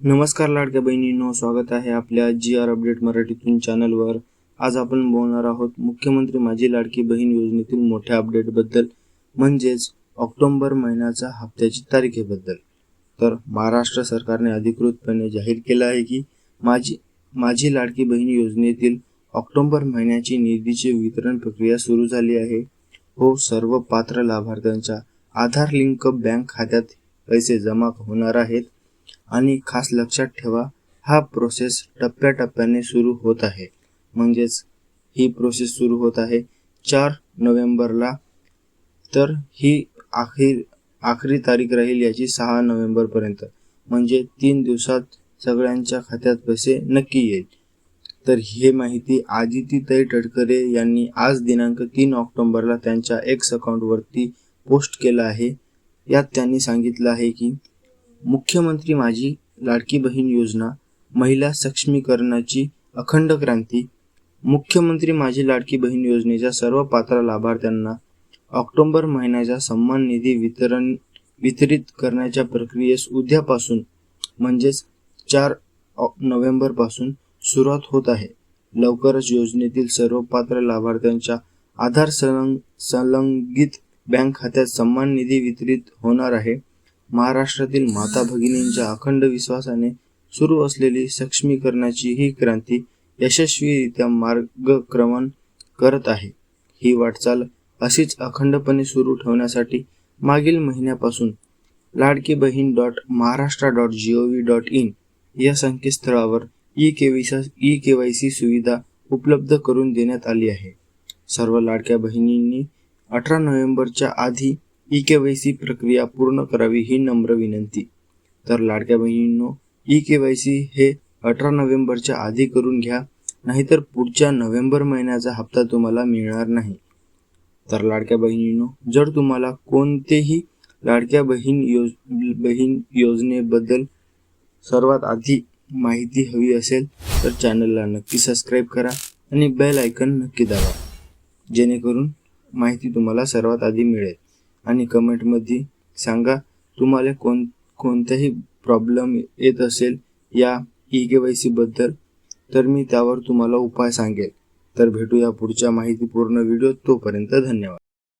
नमस्कार लाडक्या बहिणींनो स्वागत आहे आपल्या जी आर अपडेट मराठीतून चॅनलवर आज आपण बोलणार आहोत मुख्यमंत्री माझी लाडकी बहीण योजनेतील मोठ्या अपडेटबद्दल म्हणजेच ऑक्टोंबर महिन्याच्या हप्त्याची तारखेबद्दल. तर महाराष्ट्र सरकारने अधिकृतपणे जाहीर केलं आहे की माझी माझी लाडकी बहीण योजनेतील ऑक्टोबर महिन्याची निधीची वितरण प्रक्रिया सुरू झाली आहे. हो सर्व पात्र लाभार्थ्यांच्या आधार लिंक बँक खात्यात पैसे जमा होणार आहेत. आणि खास लक्षात ठेवा हा प्रोसेस टप्प्याटप्प्याने सुरू होत आहे. म्हणजेच ही प्रोसेस सुरू होत आहे चार नोव्हेंबरला. तर ही आखिर आखरी तारीख राहील याची सहा नोव्हेंबरपर्यंत. म्हणजे तीन दिवसात सगळ्यांच्या खात्यात पैसे नक्की येईल. तर हे माहिती आदितीताई तटकरे यांनी आज दिनांक तीन ऑक्टोबरला त्यांच्या एक्स अकाउंटवरती पोस्ट केलं आहे. यात त्यांनी सांगितलं आहे की मुख्यमंत्री माझी लाडकी बहीण योजना महिला सक्षमीकरणाची अखंड क्रांती मुख्यमंत्री माझी लाडकी बहीण योजनेच्या सर्व पात्र लाभार्थ्यांना ऑक्टोबर महिन्याचा सन्मान निधी वितरण वितरित करण्याच्या प्रक्रियेस उद्यापासून म्हणजेच चार नोव्हेंबरपासून सुरुवात होत आहे. लवकरच योजनेतील सर्व पात्र लाभार्थ्यांच्या आधार संलंग संलंगित बँक खात्यात सन्मान निधी वितरित होणार आहे. महाराष्ट्रातील माता भगिनींच्या अखंड विश्वासाने सुरू असलेली सक्षमीकरणाची ही क्रांती यशस्वीरित्या मार्गक्रमण करत आहे. ही वाटचाल अशीच अखंडपणे सुरू ठेवण्यासाठी मागील महिन्यापासून Ladki Bahin dot Maharashtra dot G O V dot in या संकेतस्थळावर ई केवीसा ई के वाय सी सुविधा उपलब्ध करून देण्यात आली आहे. सर्व लाडक्या बहिणींनी अठरा नोव्हेंबरच्या आधी ई के वाय सी प्रक्रिया पूर्ण करावी ही नम्र विनंती. तर लाडक्या बहिणींनो ई के वाय सी हे अठरा नोव्हेंबरच्या आधी करून घ्या नाहीतर पुढच्या नोव्हेंबर महिन्याचा हप्ता तुम्हाला मिळणार नाही. तर लाडक्या बहिणींनो जर तुम्हाला कोणतेही लाडक्या बहीण योज बहीण योजनेबद्दल सर्वात आधी माहिती हवी असेल तर चॅनलला नक्की सबस्क्राईब करा आणि बेल आयकन नक्की दाबा. जेणेकरून माहिती तुम्हाला सर्वात आधी मिळेल. आणि कमेंटमध्ये सांगा तुम्हाला कोण कोणताही प्रॉब्लेम येत असेल या ई के वाय सीबद्दल तर मी त्यावर तुम्हाला उपाय सांगेल. तर भेटूया पुढच्या माहितीपूर्ण व्हिडिओ तोपर्यंत धन्यवाद.